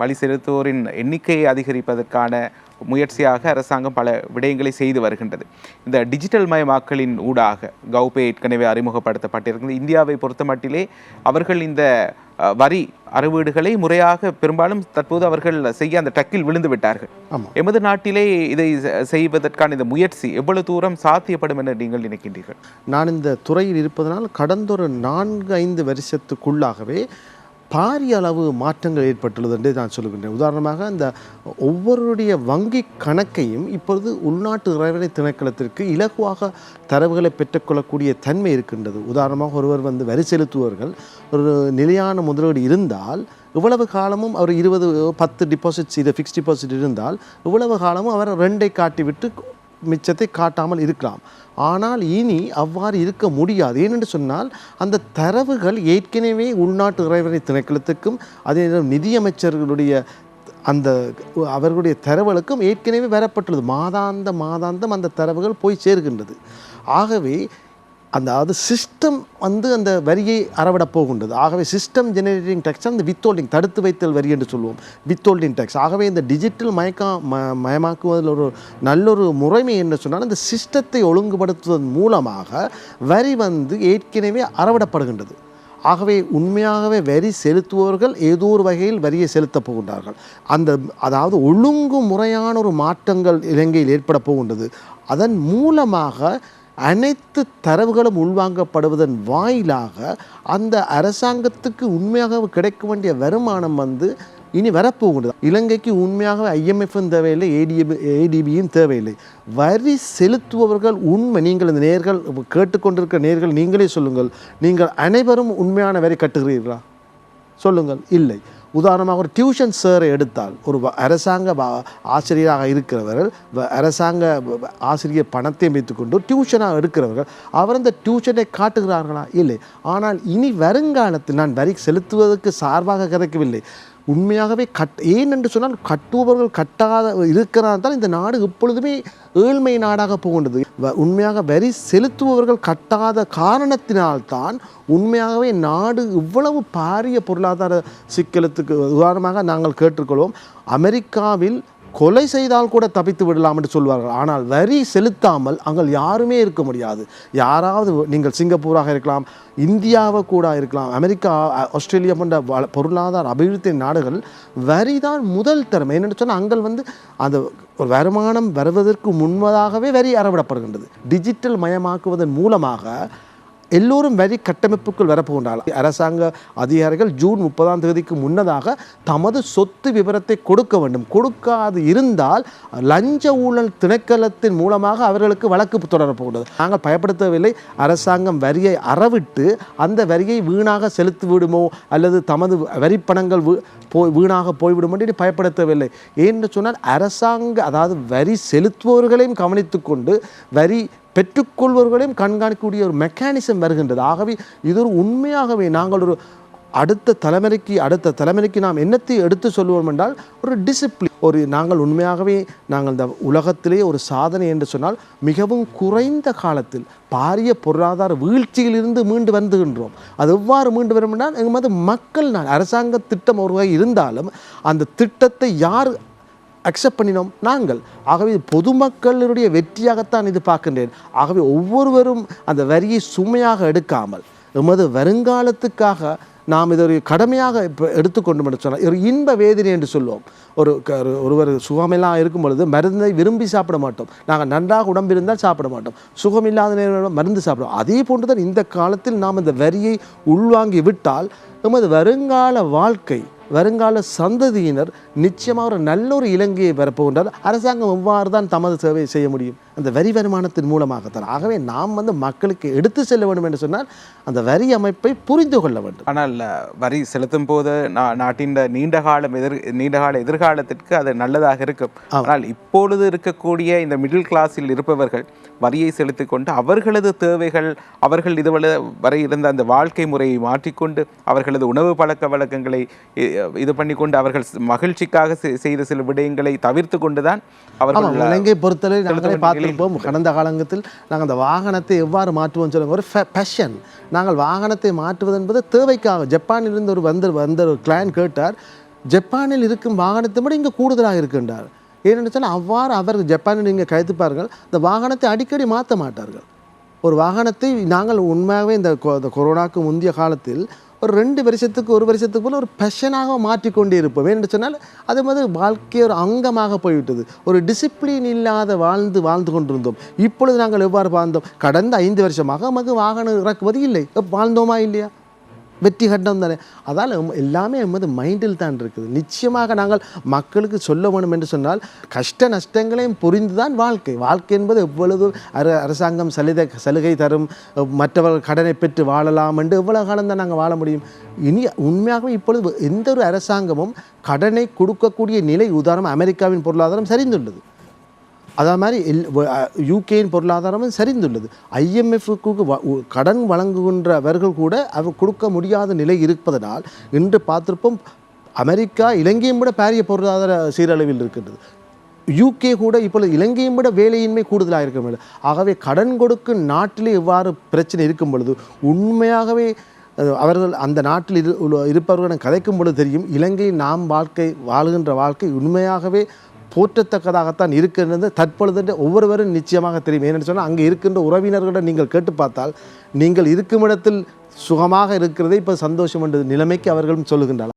வழி செலுத்துவோரின் எண்ணிக்கையை அதிகரிப்பதற்கான முயற்சியாக அரசாங்கம் பல விடயங்களை செய்து வருகின்றது. இந்த டிஜிட்டல் மயமாக்கலின் ஊடாக கௌபே ஏற்கனவே அறிமுகப்படுத்தப்பட்டிருக்கிறது. இந்தியாவை பொறுத்தமட்டிலே அவர்கள் இந்த வரி அறுவீடுகளை முறையாக பெரும்பாலும் தற்போது அவர்கள் செய்ய அந்த டக்கில் விழுந்து விட்டார்கள். எமது நாட்டிலே இதை செய்வதற்கான இந்த முயற்சி எவ்வளவு தூரம் சாத்தியப்படும் என நீங்கள் நினைக்கின்றீர்கள்? நான் இந்த துறையில் இருப்பதனால் கடந்த ஒரு நான்கு ஐந்து வருஷத்துக்குள்ளாகவே பாரிய அளவு மாற்றங்கள் ஏற்பட்டுள்ளது என்று நான் சொல்லுகின்றேன். உதாரணமாக இந்த ஒவ்வொருடைய வங்கி கணக்கையும் இப்பொழுது உள்நாட்டு இறைவனை திணைக்களத்திற்கு இலகுவாக தரவுகளை பெற்றுக்கொள்ளக்கூடிய தன்மை இருக்கின்றது. உதாரணமாக ஒருவர் வந்து வரி செலுத்துவர்கள் ஒரு நிலையான முதலீடு இருந்தால் இவ்வளவு காலமும் அவர் இருபது பத்து டிபாசிட்ஸ் இது ஃபிக்ஸ் டிபாசிட் இருந்தால் இவ்வளவு காலமும் அவர் ரெண்டை காட்டிவிட்டு மிச்சத்தை காட்டாமல் இருக்கலாம். ஆனால் இனி அவ்வாறு இருக்க முடியாது. ஏனென்று சொன்னால் அந்த தரவுகள் ஏற்கனவே உள்நாட்டு இறைவனை திணைக்களத்துக்கும் அதே நேரம் நிதியமைச்சர்களுடைய அந்த அவர்களுடைய தரவுகளுக்கும் ஏற்கனவே வரப்பட்டுள்ளது. மாதாந்த மாதாந்தம் அந்த தரவுகள் போய் சேர்கின்றது. ஆகவே அந்த அதாவது சிஸ்டம் வந்து அந்த வரியை அறவிட போகின்றது. ஆகவே சிஸ்டம் ஜெனரேட்டிங் டேக்ஸ் அந்த வித்தோல்டிங் தடுத்து வைத்தல் வரி என்று சொல்லுவோம் வித்தோல்டிங் டேக்ஸ் ஆகவே இந்த டிஜிட்டல் மயக்கா ம மயமாக்குவதில் ஒரு நல்லொரு முறைமை என்று சொன்னால் அந்த சிஸ்டத்தை ஒழுங்குபடுத்துவதன் மூலமாக வரி வந்து ஏற்கனவே அறவிடப்படுகின்றது. ஆகவே உண்மையாகவே வரி செலுத்துபவர்கள் ஏதோ ஒரு வகையில் வரியை செலுத்தப் போகின்றார்கள். அந்த அதாவது ஒழுங்கு முறையான ஒரு மாற்றங்கள் இலங்கையில் ஏற்பட போகின்றது. அதன் மூலமாக அனைத்து தரவுகளும் உள்வாங்கப்படுவதன் வாயிலாக அந்த அரசாங்கத்துக்கு உண்மையாக கிடைக்க வேண்டிய வருமானம் வந்து இனி வரப்போகிறது இலங்கைக்கு உண்மையாக ஐஎம்எஃப்பும் தேவையில்லை ஏடிபி ஏடிபியும் தேவையில்லை. வரி செலுத்துபவர்கள் உண்மை நீங்கள் இந்த நேர்கள் கேட்டுக்கொண்டிருக்கிற நேர்கள் நீங்களே சொல்லுங்கள். நீங்கள் அனைவரும் உண்மையான வரி கட்டுகிறீர்களா? சொல்லுங்கள். இல்லை. உதாரணமாக ஒரு டியூஷன் சாரை எடுத்தால் ஒரு வ- அரசாங்க ஆசிரியராக இருக்கிறவர்கள் வ- அரசாங்க ஆசிரியர் பணத்தை வைத்துக்கொண்டு டியூஷனாக எடுக்கிறவர்கள் அவர் அந்த டியூஷனை காட்டுகிறார்களா? இல்லை. ஆனால் இனி வருங்காலத்தில் நான் வரி செலுத்துவதற்கு சார்பாக கிடைக்கவில்லை. உண்மையாகவே கட் ஏன் என்று சொன்னால் கட்டுபவர்கள் கட்டாத இருக்கிறார்கள் இந்த நாடு எப்பொழுதுமே ஏழ்மை நாடாக போகின்றது. வ- உண்மையாக வரி செலுத்துபவர்கள் கட்டாத காரணத்தினால்தான் உண்மையாகவே நாடு இவ்வளவு பாரிய பொருளாதார சிக்கலத்துக்கு உதாரணமாக நாங்கள் கேட்டுக்கொள்வோம். அமெரிக்காவில் கொலை செய்தால் கூட தப்பித்து விடலாம் என்று சொல்வார்கள். ஆனால் வரி செலுத்தாமல் அங்கே யாருமே இருக்க முடியாது. யாராவது நீங்கள் சிங்கப்பூராக இருக்கலாம் இந்தியாவை கூட இருக்கலாம் அமெரிக்கா ஆஸ்திரேலியா போன்ற வள- பொருளாதார அபிவிருத்தி நாடுகள் வரி தான் முதல் திறமை. என்னென்னு சொன்னால் அங்கே வந்து அந்த ஒரு வருமானம் வருவதற்கு முன்பதாகவே வரி அறவிடப்படுகின்றது. டிஜிட்டல் மயமாக்குவதன் மூலமாக எல்லோரும் வரி கட்டமைப்புக்குள் வரப்போகின்றார்கள். அரசாங்க அதிகாரிகள் ஜூன் முப்பதாம் தேதிக்கு முன்னதாக தமது சொத்து விவரத்தை கொடுக்க வேண்டும். கொடுக்காது இருந்தால் லஞ்ச ஊழல் திணைக்களத்தின் மூலமாக அவர்களுக்கு வழக்கு தொடரப்போகின்றது நாங்கள் பயப்படுத்தவில்லை. அரசாங்கம் வரியை அறவிட்டு அந்த வரியை வீணாக செலுத்தி விடுமோ அல்லது தமது வரிப்பணங்கள் போய் வீணாக போய்விடும் என்று பயப்படுத்தவில்லை. ஏன்னு சொன்னால் அரசாங்க அதாவது வரி செலுத்துபவர்களையும் கவனித்துக்கொண்டு வரி பெற்றுக்கொள்வர்களையும் கண்காணிக்கக்கூடிய ஒரு மெக்கானிசம் வருகின்றது. ஆகவே இது ஒரு உண்மையாகவே நாங்கள் ஒரு அடுத்த தலைமுறைக்கு அடுத்த தலைமுறைக்கு நாம் என்னத்தை எடுத்து சொல்லுவோம் என்றால் ஒரு டிசிப்ளின் ஒரு நாங்கள் உண்மையாகவே நாங்கள் இந்த உலகத்திலே ஒரு சாதனை என்று சொன்னால் மிகவும் குறைந்த காலத்தில் பாரிய பொருளாதார வீழ்ச்சியிலிருந்து மீண்டு வந்துகின்றோம். அது எவ்வாறு மீண்டு வரும் என்றால் எமது மக்கள் நான் அரசாங்க திட்டம் ஒரு வகை இருந்தாலும் அந்த திட்டத்தை யார் அக்செப்ட் பண்ணினோம் நாங்கள். ஆகவே இது பொதுமக்களுடைய வெற்றியாகத்தான் இது பார்க்கின்றேன். ஆகவே ஒவ்வொருவரும் அந்த வரியை சுமையாக எடுக்காமல் எமது வருங்காலத்துக்காக நாம் இதை ஒரு கடமையாக இப்போ எடுத்துக்கொண்டு என்று சொன்னால் ஒரு இன்ப வேதனை என்று சொல்லுவோம் ஒரு க- ஒரு- ஒருவர் சுகமெல்லாம் இருக்கும் பொழுது மருந்தை விரும்பி சாப்பிட மாட்டோம். நாங்கள் நன்றாக உடம்பு இருந்தால் சாப்பிட மாட்டோம். சுகமில்லாத நேரம் மருந்து சாப்பிடுவோம். அதே போன்று தான் இந்த காலத்தில் நாம் இந்த வரியை உள்வாங்கி விட்டால் நமது வருங்கால வாழ்க்கை வருங்கால சந்ததியினர் நிச்சயமாக ஒரு நல்ல ஒரு இலங்கையை பெறப்போகின்றால் அரசாங்கம் எவ்வாறு தான் தமது சேவை செய்ய முடியும்? அந்த வரி வருமானத்தின் மூலமாகத்தான். ஆகவே நாம் வந்து மக்களுக்கு எடுத்து செல்ல வேண்டும் என்று சொன்னால் அந்த வரி அமைப்பை புரிந்து கொள்ள வேண்டும். ஆனால் வரி செலுத்தும் போது நாட்டின் நீண்ட காலம் எதிர் நீண்டகால எதிர்காலத்திற்கு அது நல்லதாக இருக்கும். ஆனால் இப்பொழுது இருக்கக்கூடிய இந்த மிடில் கிளாஸில் இருப்பவர்கள் வரியை செலுத்திக் கொண்டு அவர்களது தேவைகள் அவர்கள் இதுவரை வரை இருந்த அந்த வாழ்க்கை முறையை மாற்றிக்கொண்டு அவர்களது உணவு பழக்க வழக்கங்களை இது பண்ணிக்கொண்டு அவர்கள் ஸ்- மகிழ்ச்சிக்காக செய்த சில விடயங்களை தவிர்த்து கொண்டுதான் அவர்கள் இலங்கை பொறுத்தவரை பார்த்திருப்போம் கடந்த காலங்கத்தில் நாங்கள் அந்த வாகனத்தை எவ்வாறு மாற்றுவோம் சொல்லுங்க. ஒரு பேஷன் நாங்கள் வாகனத்தை மாற்றுவது என்பது தேவைக்காக. ஜப்பானிலிருந்து ஒரு வந்து வந்த ஒரு கிளையன் கேட்டார் ஜப்பானில் இருக்கும் வாகனத்தை விட இங்கே கூடுதலாக இருக்கின்றார். ஏனென்று சொன்னால் அவ்வாறு அவர்கள் ஜப்பானில் நீங்கள் கருத்துப்பார்கள் இந்த வாகனத்தை அடிக்கடி மாற்ற மாட்டார்கள். ஒரு வாகனத்தை நாங்கள் உண்மையாகவே இந்த கொ- கொரோனாக்கு முந்தைய காலத்தில் ஒரு ரெண்டு வருஷத்துக்கு ஒரு வருஷத்துக்கு போல ஒரு பேஷனாக மாற்றிக்கொண்டே இருப்போம் என்று சொன்னால் அது மாதிரி வாழ்க்கை ஒரு அங்கமாக போய்விட்டது. ஒரு டிசிப்ளின் இல்லாத வாழ்ந்து வாழ்ந்து கொண்டிருந்தோம். இப்பொழுது நாங்கள் எவ்வாறு வாழ்ந்தோம்? கடந்த ஐந்து வருஷமாக நமக்கு வாகனம் இறக்குவது இல்லை. வாழ்ந்தோமா இல்லையா? வெற்றி கட்டம் தானே அதால் எல்லாமே எமது மைண்டில் தான் இருக்குது. நிச்சயமாக நாங்கள் மக்களுக்கு சொல்ல வேணும் என்று சொன்னால் கஷ்ட நஷ்டங்களையும் புரிந்து தான் வாழ்க்கை. வாழ்க்கை என்பது எவ்வளவு அர அரசாங்கம் சலுகை சலுகை தரும் மற்றவர்கள் கடனை பெற்று வாழலாம் என்று எவ்வளவு காலம் தான் நாங்கள் வாழ முடியும்? இனி உண்மையாகவே இப்பொழுது எந்த ஒரு அரசாங்கமும் கடனை கொடுக்கக்கூடிய நிலை உதாரணம் அமெரிக்காவின் பொருளாதாரம் சரிந்துள்ளது. அதே மாதிரி எல் யூகேயின் பொருளாதாரமும் சரிந்துள்ளது. ஐஎம்எஃப்க்கு கடன் வழங்குகின்றவர்கள் கூட அவர் கொடுக்க முடியாத நிலை இருப்பதனால் இன்று பார்த்திருப்போம் அமெரிக்கா இலங்கையும் விட பாரிய பொருளாதார சீரழிவில் இருக்கின்றது. யூகே கூட இப்பொழுது இலங்கையும் விட வேலையின்மை கூடுதலாக இருக்க ஆகவே கடன் கொடுக்கும் நாட்டிலே இவ்வாறு பிரச்சனை இருக்கும் பொழுது உண்மையாகவே அவர்கள் அந்த நாட்டில் இரு இருப்பவர்களிடம் கதைக்கும் பொழுது தெரியும் இலங்கை நாம் வாழ்க்கை வாழுகின்ற வாழ்க்கை உண்மையாகவே போற்றத்தக்கதாகத்தான் இருக்கின்றது தற்பொழுது ஒவ்வொருவரும் நிச்சயமாக தெரியும். ஏனென்று சொன்னால் அங்கே இருக்கின்ற உறவினர்களிடம் நீங்கள் கேட்டு பார்த்தால் நீங்கள் இருக்கும் இடத்தில் சுகமாக இருக்கிறதே இப்போ சந்தோஷம் என்ற நிலைமைக்கு அவர்களும் சொல்லுகின்றார்கள்